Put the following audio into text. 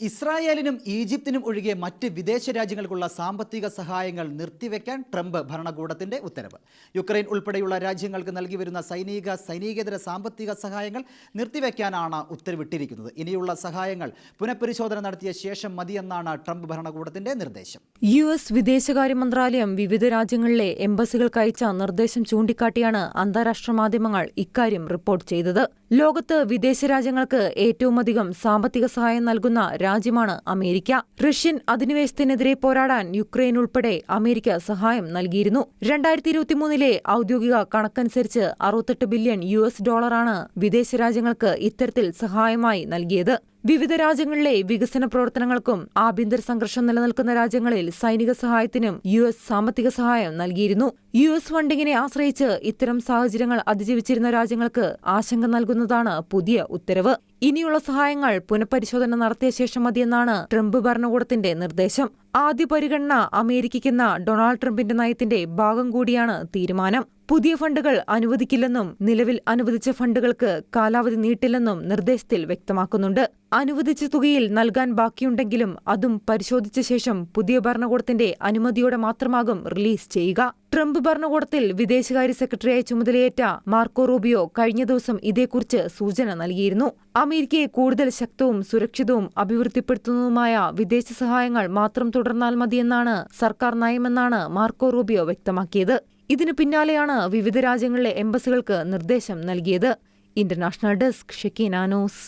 ഇസ്രായേലിനും ഈജിപ്തിനും ഒഴികെ മറ്റ് വിദേശ രാജ്യങ്ങൾക്കുള്ള സാമ്പത്തിക സഹായങ്ങൾ നിർത്തിവെക്കാൻ ട്രംപ് ഭരണകൂടത്തിന്റെ ഉത്തരവ്. യുക്രൈൻ ഉൾപ്പെടെയുള്ള രാജ്യങ്ങൾക്ക് നൽകി വരുന്ന സൈനിക സൈനികേതര സാമ്പത്തിക സഹായങ്ങൾ നിർത്തിവെക്കാനാണ് ഉത്തരവിട്ടിരിക്കുന്നത്. ഇനിയുള്ള സഹായങ്ങൾ പുനഃപരിശോധന നടത്തിയ ശേഷം മതിയെന്നാണ് ട്രംപ് ഭരണകൂടത്തിന്റെ നിർദ്ദേശം. യു എസ് വിദേശകാര്യ മന്ത്രാലയം വിവിധ രാജ്യങ്ങളിലെ എംബസികൾക്ക് അയച്ച നിർദ്ദേശം ചൂണ്ടിക്കാട്ടിയാണ് അന്താരാഷ്ട്ര മാധ്യമങ്ങൾ ഇക്കാര്യം റിപ്പോർട്ട് ചെയ്തത്. ലോകത്ത് വിദേശ രാജ്യങ്ങൾക്ക് ഏറ്റവുമധികം സാമ്പത്തിക സഹായം നൽകുന്ന രാജ്യമാണ് അമേരിക്ക. റഷ്യൻ അധിനിവേശത്തിനെതിരെ പോരാടാൻ യുക്രൈൻ ഉൾപ്പെടെ അമേരിക്ക സഹായം നൽകിയിരുന്നു. രണ്ടായിരത്തി ഇരുപത്തിമൂന്നിലെ ഔദ്യോഗിക കണക്കനുസരിച്ച് അറുപത്തെട്ട് ബില്യൺ യു എസ് ഡോളറാണ് വിദേശ രാജ്യങ്ങൾക്ക് ഇത്തരത്തിൽ സഹായമായി നൽകിയത്. വിവിധ രാജ്യങ്ങളിലെ വികസന പ്രവർത്തനങ്ങൾക്കും ആഭ്യന്തര സംഘർഷം നിലനിൽക്കുന്ന രാജ്യങ്ങളിൽ സൈനിക സഹായത്തിനും യു എസ് സാമ്പത്തിക സഹായം നൽകിയിരുന്നു. യു എസ് ഫണ്ടിങ്ങിനെ ആശ്രയിച്ച് ഇത്തരം സാഹചര്യങ്ങൾ അതിജീവിച്ചിരുന്ന രാജ്യങ്ങൾക്ക് ആശങ്ക നൽകുന്നതാണ് പുതിയ ഉത്തരവ്. ഇനിയുള്ള സഹായങ്ങൾ പുനഃപരിശോധന നടത്തിയ ശേഷം മതിയെന്നാണ് ട്രംപ് ഭരണകൂടത്തിന്റെ നിർദ്ദേശം. ആദ്യ പരിഗണന അമേരിക്കയ്ക്കെന്ന ഡൊണാൾഡ് ട്രംപിന്റെ നയത്തിന്റെ ഭാഗം കൂടിയാണ് തീരുമാനം. പുതിയ ഫണ്ടുകൾ അനുവദിക്കില്ലെന്നും നിലവിൽ അനുവദിച്ച ഫണ്ടുകൾക്ക് കാലാവധി നീട്ടില്ലെന്നും നിർദ്ദേശത്തിൽ വ്യക്തമാക്കുന്നുണ്ട്. അനുവദിച്ച തുകയിൽ നൽകാൻ ബാക്കിയുണ്ടെങ്കിലും അതും പരിശോധിച്ച ശേഷം പുതിയ ഭരണകൂടത്തിന്റെ അനുമതിയോടെ മാത്രമാകും റിലീസ് ചെയ്യുക. ട്രംപ് ഭരണകൂടത്തിൽ വിദേശകാര്യ സെക്രട്ടറിയായി ചുമതലയേറ്റ മാർക്കോ റൂബിയോ കഴിഞ്ഞ ദിവസം ഇതേക്കുറിച്ച് സൂചന നൽകിയിരുന്നു. അമേരിക്കയെ കൂടുതൽ ശക്തവും സുരക്ഷിതവും അഭിവൃദ്ധിപ്പെടുത്തുന്നതുമായ വിദേശ സഹായങ്ങൾ മാത്രം തുടർന്നാൽ മതിയെന്നാണ് സർക്കാർ നയമെന്നാണ് മാർക്കോ റൂബിയോ വ്യക്തമാക്കിയത്. ഇതിനു പിന്നാലെയാണ് വിവിധ രാജ്യങ്ങളിലെ എംബസികൾക്ക് നിർദ്ദേശം നൽകിയത്. International desk ഷെക്കീനാനോസ്